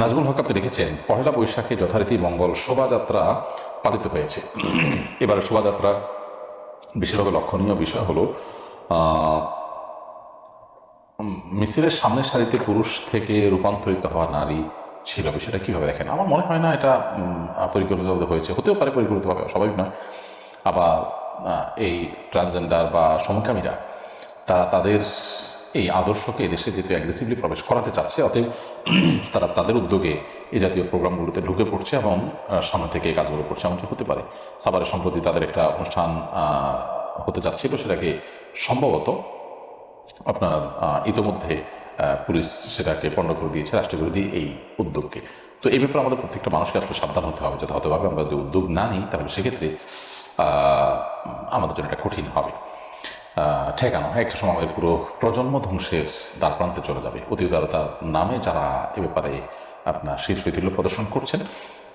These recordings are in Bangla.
নাজমুল হক আপনি লিখেছেন পহেলা বৈশাখে যথারীতি মঙ্গল শোভাযাত্রা পালিত হয়েছে। এবারে শোভাযাত্রা বিশেষভাবে লক্ষণীয় বিষয় হলো মিছিলের সামনের সারিতে পুরুষ থেকে রূপান্তরিত হওয়া নারী ছিল বিষয়টা কীভাবে দেখেন? আমার মনে হয় না এটা পরিকল্পিতভাবে হয়েছে। হতেও পারে পরিকল্পিতভাবে স্বাভাবিক নয়। আবার এই ট্রান্সজেন্ডার বা সমকামীরা, তারা তাদের এই আদর্শকে এদেশে যেহেতু অ্যাগ্রেসিভলি প্রবেশ করাতে চাচ্ছে, অতএব তারা তাদের উদ্যোগে এই জাতীয় প্রোগ্রামগুলোতে ঢুকে পড়ছে এবং সামনে থেকে এই কাজগুলো করছে। এমনটি হতে পারে। সাভারে সম্প্রতি তাদের একটা অনুষ্ঠান হতে যাচ্ছিল। সেটাকে সম্ভবত আপনার ইতোমধ্যে পুলিশ সেটাকে পণ্ড করে দিয়েছে রাষ্ট্রবিরোধী এই উদ্যোগকে। তো এই ব্যাপারে আমাদের প্রত্যেকটা মানুষকে আসলে সাবধান হতে হবে। যথাযথভাবে আমরা যদি উদ্যোগ না নিই, তাহলে সেক্ষেত্রে আমাদের জন্য এটা কঠিন হবে। ঠেকানো হয়, একটা সময় পুরো প্রজন্ম ধ্বংসের দ্বার প্রান্তে চলে যাবে। অতি উদারতার নামে যারা এ ব্যাপারে আপনার শীর্ষ ঐতিহ্য প্রদর্শন করছেন,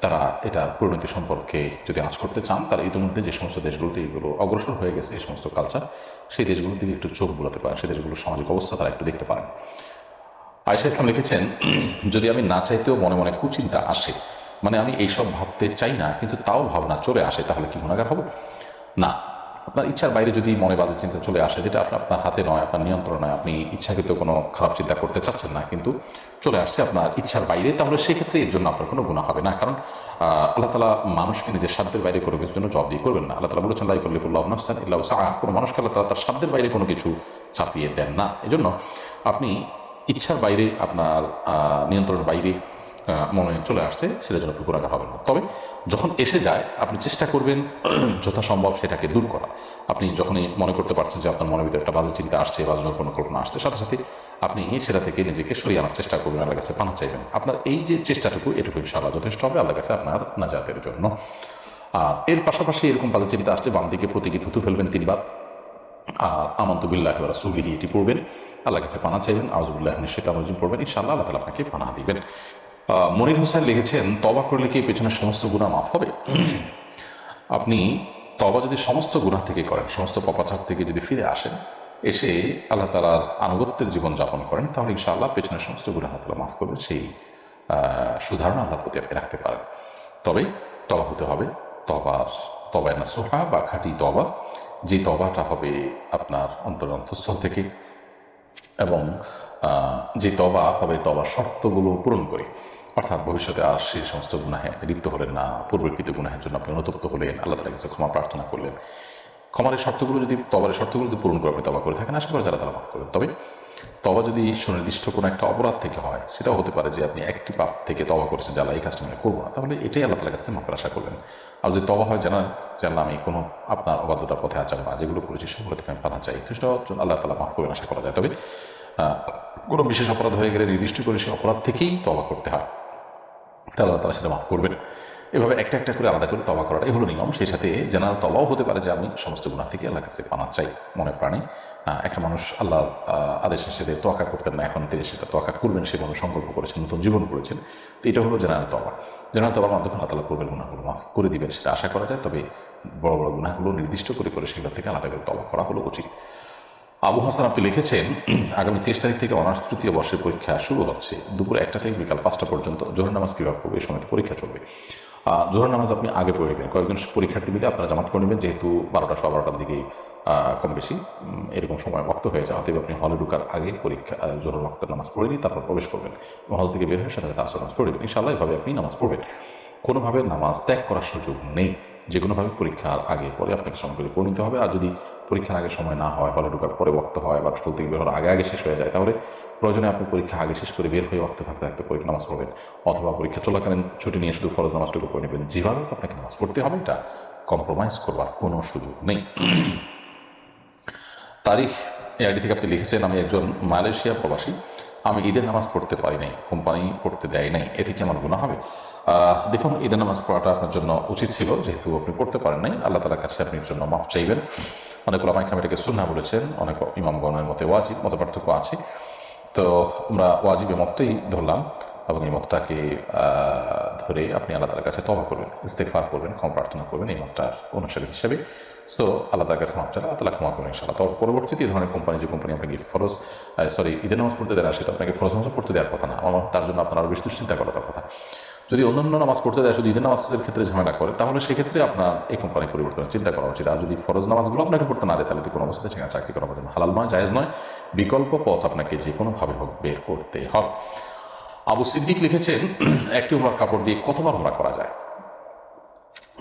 তারা এটা পরিণতি সম্পর্কে যদি আঁচ করতে চান তারা ইতিমধ্যে যে সমস্ত দেশগুলোতে এগুলো অগ্রসর হয়ে গেছে, এই সমস্ত কালচার সেই দেশগুলোর দিকে একটু চোখ বুলাতে পারেন, সেই দেশগুলোর সামাজিক অবস্থা তারা একটু দেখতে পারেন। আয়সা ইসলাম লিখেছেন, যদি আমি না চাইতেও মনে মনে কুচিন্তা আসে মানে আমি এইসব ভাবতে চাই না, কিন্তু তাও ভাবনা চলে আসে, তাহলে কি গুণাগার হব? না। আপনার ইচ্ছার বাইরে যদি মনে বাজে চিন্তা চলে আসে, যেটা আপনার আপনার হাতে নয়, আপনার নিয়ন্ত্রণ নয়, আপনি ইচ্ছাকৃত কোনো খারাপ চিন্তা করতে চাচ্ছেন না, কিন্তু চলে আসছে আপনার ইচ্ছার বাইরে, তাহলে সেক্ষেত্রে এর জন্য আপনার কোনো গুণা হবে না। কারণ আল্লাহ তালা মানুষকে নিজের সাধ্যের বাইরে কোনো কিছুর জন্য জব দিয়ে করবেন না। আল্লাহ তালা বলেছেন লাই কল্লিফুল্লাহ নফসান ইল্লাহ সাহা কোনো মানুষকে আল্লাহ তালা তার সাধ্যের বাইরে কোনো কিছু চাপিয়ে দেন না। এজন্য আপনি ইচ্ছার বাইরে, আপনার নিয়ন্ত্রণের বাইরে মনে চলে আসছে, সেটা যেন গুণাগার হবেন না। তবে যখন এসে যায়, আপনি চেষ্টা করবেন যথাসম্ভব সেটাকে দূর করা। আপনি যখনই মনে করতে পারছেন যে আপনার মনের ভিতরে একটা বাজে চিন্তা আসছে বাজে কোনো কল্পনা আসছে, সাথে সাথে আপনি সেটা থেকে নিজেকে সরিয়ে আনার চেষ্টা করবেন আল্লাহ কাছে পানা চাইবেন। আপনার এই যে চেষ্টাটুকু, এটুকু ইনশাআল্লাহ যথেষ্ট হবে আল্লাহ কাছে আপনার নাজাতের জন্য। আর এর পাশাপাশি এরকম বাজে চিন্তা আসলে বাম দিকে প্রতীকী থুতু ফেলবেন তিনবার। আর আমন্ত বিল্লাহ রাসুলিহি এটি পড়বেন আল্লাহ কাছে পানা চাইবেন আউজুবুল্লাহ নিশ্চিত আমজিম পড়বেন, ইনশাআল্লাহ আল্লাহ তালা আপনাকে পানা দিবেন। মনির হোসেন লিখেছেন তবা করলে কি পেছনের সমস্ত গুণা মাফ হবে? আপনি তবা যদি সমস্ত গুণা থেকে করেন, সমস্ত পপাচার থেকে যদি ফিরে আসেন, এসে আল্লাহ তালার আনুগত্যের জীবন যাপন করেন, তাহলে ইনশাআল্লাহ পেছনের সমস্ত গুণা আল্লাহ তালা মাফ করবেন, সেই সুধারণা আল্লাহর প্রতি আপনি রাখতে পারেন। তবে তবা হতে হবে তবার তবায় না সোহা বা খাঁটি তবা যে তবাটা হবে আপনার অন্তর অন্তঃস্থল থেকে এবং যে তবা হবে তবার শর্তগুলো পূরণ করে। অর্থাৎ ভবিষ্যতে আর সেই সমস্ত গুনাহে লিপ্ত হলেন না, পূর্বকৃত গুনাহের জন্য আপনি অনুতপ্ত হলেন, আল্লাহ তালা কাছে ক্ষমা প্রার্থনা করলেন। ক্ষমার শর্তগুলো যদি, তবার শর্তগুলো যদি পূরণ করে আপনি তবা করে থাকেন, আশা করি যারা তারা মাফ করবেন। তবে তবা যদি সুনির্দিষ্ট কোনো একটা অপরাধ থেকে হয়, সেটাও হতে পারে যে আপনি একটি পাপ থেকে তবা করেছেন আল্লাহ এই কাজটা আমি করব না। তাহলে এটাই আল্লাহ তালার কাছে মাফের আশা করবেন আর যদি তবা হয় যে আল্লাহ আমি কোনো আপনার অবাধ্যতার পথে আচার না। যেগুলো করেছি সেগুলো থেকে আমি পানা চাই। সেটাও আল্লাহ তালা মাফ করবেন, আশা করা যায়। তবে কোনো বিশেষ অপরাধ হয়ে গেলে নির্দিষ্ট করে সেই অপরাধ থেকেই তবা করতে হয়। তাহলে আল্লাহ তালা সেটা মাফ করবেন। এভাবে একটা একটা করে আলাদা করে তবা করাটাই হলো নিয়ম। সেই সাথে জেনারেল তবাও হতে পারে যে আমি সমস্ত গুণা থেকে আল্লাহর কাছে পানা চাই মনে প্রাণে। একটা মানুষ আল্লাহর আহ, আদেশ হিসেবে তোয়াক্কা করতেন না এখন তিনি সেটা তোয়াক্কা করবেন সেভাবে সংকল্প করেছেন নতুন জীবন করেছেন। তো এটা হলো জেনারেল তবা জেনারেল তবার মাধ্যমে আল্লাহ তালা করবেন গুণাগুলো মাফ করে দিবেন সেটা আশা করা যায়। তবে বড় বড় গুণাগুলো নির্দিষ্ট করে করে সেগুলো থেকে আলাদা করে তবা করা হলো উচিত। আবু হাসান আপনি লিখেছেন আগামী তেইশ তারিখ থেকে অনার্স তৃতীয় বর্ষের পরীক্ষা শুরু হচ্ছে। দুপুর একটা থেকে বিকাল পাঁচটা পর্যন্ত জোহর নামাজ কীভাবে পড়বে এই সময় পরীক্ষা চলবে। জোহর নামাজ আপনি আগে পড়ে নেবেন। কয়েকজন পরীক্ষার্থী মিলে আপনারা জামাত করে নেবেন যেহেতু বারোটা সোয়া বারোটার দিকে আহ, কম বেশি। এরকম সময় বক্ত হয়ে যায় অতএব আপনি হলে ঢুকার আগে পরীক্ষা জোহর বক্তের নামাজ পড়ে নিয়ে তারপর প্রবেশ করবেন। হল থেকে বের হয়ে সাথে সাথে আসর নামাজ পড়ে নেবেন। ইনশাআল্লাহ এভাবে আপনি নামাজ পড়বেন। কোনোভাবে নামাজ ত্যাগ করার সুযোগ নেই। যে কোনোভাবে পরীক্ষার আগে পরে আপনাকে সময় করে হবে। আর যদি পরীক্ষার আগে সময় না হয়, হলে ঢোকার পরে বক্ত হয় বা স্কুল থেকে বের হওয়ার আগে আগে শেষ হয়ে যায়। তাহলে প্রয়োজনে আপনি পরীক্ষা আগে শেষ করে বের হয়ে ওয়াক্তে থাকতে থাকতে পরীক্ষা নামাজ পড়বেন, অথবা পরীক্ষা চলাকালীন ছুটি নিয়ে শুধু ফরজ নামাজটুকু পড়ে নেবেন। যেভাবে আপনাকে নামাজ পড়তে হবে, এটা কম্প্রোমাইজ করবার কোনো সুযোগ নেই। তারিখ, এই আইডি থেকে আপনি লিখেছেন, আমি একজন মালয়েশিয়া প্রবাসী, আমি ঈদের নামাজ পড়তে পারি নাই, কোম্পানি পড়তে দেয় নাই এটি কি আমার গুণা হবে? দেখুন, ঈদের নামাজ পড়াটা আপনার জন্য উচিত ছিল, যেহেতু আপনি পড়তে পারেন নাই। আল্লাহ তালার কাছে আপনি জন্য মাফ চাইবেন। অনেক ওলামাই এটাকে সুন্না বলেছেন, অনেক ইমামগণের মতে ওয়াজিব মত পার্থক্য আছে। তো আমরা ওয়াজিবের মতই ধরলাম এবং এই মতটাকে ধরে আপনি আল্লাহ তালার কাছে তবা করবেন ইস্তেফার করবেন, ক্ষমা প্রার্থনা করবেন, এই মাত্রার অনুসারী হিসাবে। সো আল্লাহ তালার কাছে মাত্রা আল্লাহ তালা ক্ষমা করবেন ইনশাল্লাহ তার পরবর্তীতে এই ধরনের কোম্পানি যে কোম্পানি আপনাকে ফরজ সরি ঈদের নামাজ পড়তে দেয় না সেটা আপনাকে ফরজ নামাজ পড়তে দেওয়ার কথা না। আমার তার জন্য আপনার আরও বেশি দুশ্চিন্তা করার কথা। যদি অন্যান্য নামাজ পড়তে দেয় শুধু ঈদের নামাজের ক্ষেত্রে ঝামেলা করে, তাহলে সেক্ষেত্রে আপনার এই কোম্পানি পরিবর্তন চিন্তা করা উচিত। আর যদি ফরজ নামাজগুলো আপনাকে পড়তে না দেয়, তাহলে কোনো অবস্থায় সেখানে চাকরি করা হবে হালাল নয় জায়েজ নয়। বিকল্প পথ আপনাকে যে কোনোভাবে হোক বের করতে হবে। আবু সিদ্দিক লিখেছেন, একটি উমরার কাপড় দিয়ে কতবার উমরা করা যায়?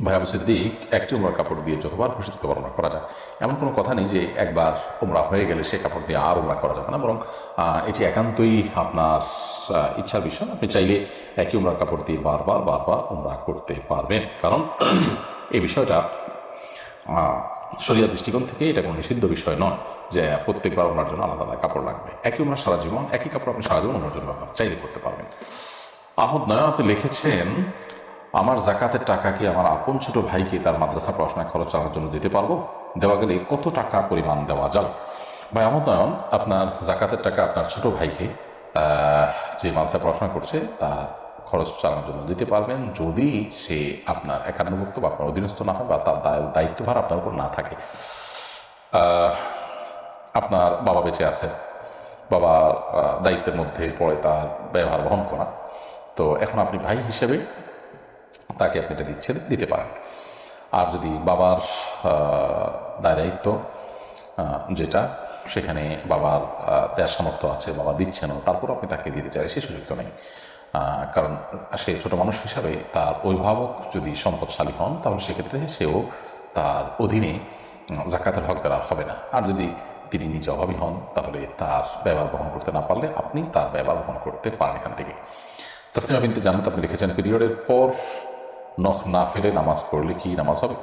ভাই আবু সিদ্দিক একটি উমরার কাপড় দিয়ে যতবার খুশি ততবার উমরা করা যায়। এমন কোনো কথা নেই যে একবার উমরা হয়ে গেলে সে কাপড় দিয়ে আর উমরা করা যাবে না, বরং এটি একান্তই আপনার ইচ্ছার বিষয়। আপনি চাইলে একই উমরার কাপড় দিয়ে বারবার বারবার উমরা করতে পারবেন। কারণ, এই বিষয়টা শরিয়ার দৃষ্টিকোণ থেকে এটা কোনো নিষিদ্ধ বিষয় নয় যে প্রত্যেকবার ওনার জন্য আলাদা আলাদা কাপড় লাগবে। একই ওনার সারা জীবন, একই কাপড় আপনি সারা জীবন ওনার জন্য চাইলে করতে পারবেন। আহমদ আপনি লিখেছেন আমার জাকাতের টাকা কি আমার আপন ছোট ভাইকে তার মাদ্রাসা পড়াশোনায় খরচ চালানোর জন্য দিতে পারব? দেওয়া গেলে কত টাকা পরিমাণ দেওয়া যাবে? ভাই আহমদ নয়ন আপনার জাকাতের টাকা আপনার ছোট ভাইকে যে মাদ্রাসা পড়াশোনা করছে তা খরচ চালানোর জন্য দিতে পারবেন। যদি সে আপনার একান্নভুক্ত বা আপনার অধীনস্থ না হয় বা তার দায়- দায়িত্বভার আপনার উপর না থাকে। আপনার বাবা বেঁচে আছে। বাবার দায়িত্বের মধ্যে পড়ে, তার ব্যবহার বহন করা। তো এখন আপনি ভাই হিসেবে তাকে আপনি এটা দিচ্ছেন, দিতে পারেন। আর যদি বাবার দায় দায়িত্ব যেটা, সেখানে বাবার দেওয়ার সামর্থ্য আছে, বাবা দিচ্ছেন তারপর আপনি তাকে দিতে চাই সে সুযোগ তো নেই। কারণ সে ছোট মানুষ হিসাবে তার অভিভাবক যদি সম্পদশালী হন, তাহলে সেক্ষেত্রে সেও তার অধীনে জাকাতের হকদার আর হবে না। আর যদি তিনি নিজে অভাবী হন, তাহলে তার ব্যবহার বহন করতে না পারলে আপনি তার ব্যবহার বহন করতে পারেন এখান থেকে। তাসলিমা বিনতে জানাত আপনি লিখেছেন। পিরিয়ডের পর নখ না ফেলে নামাজ পড়লে কি নামাজ হবে?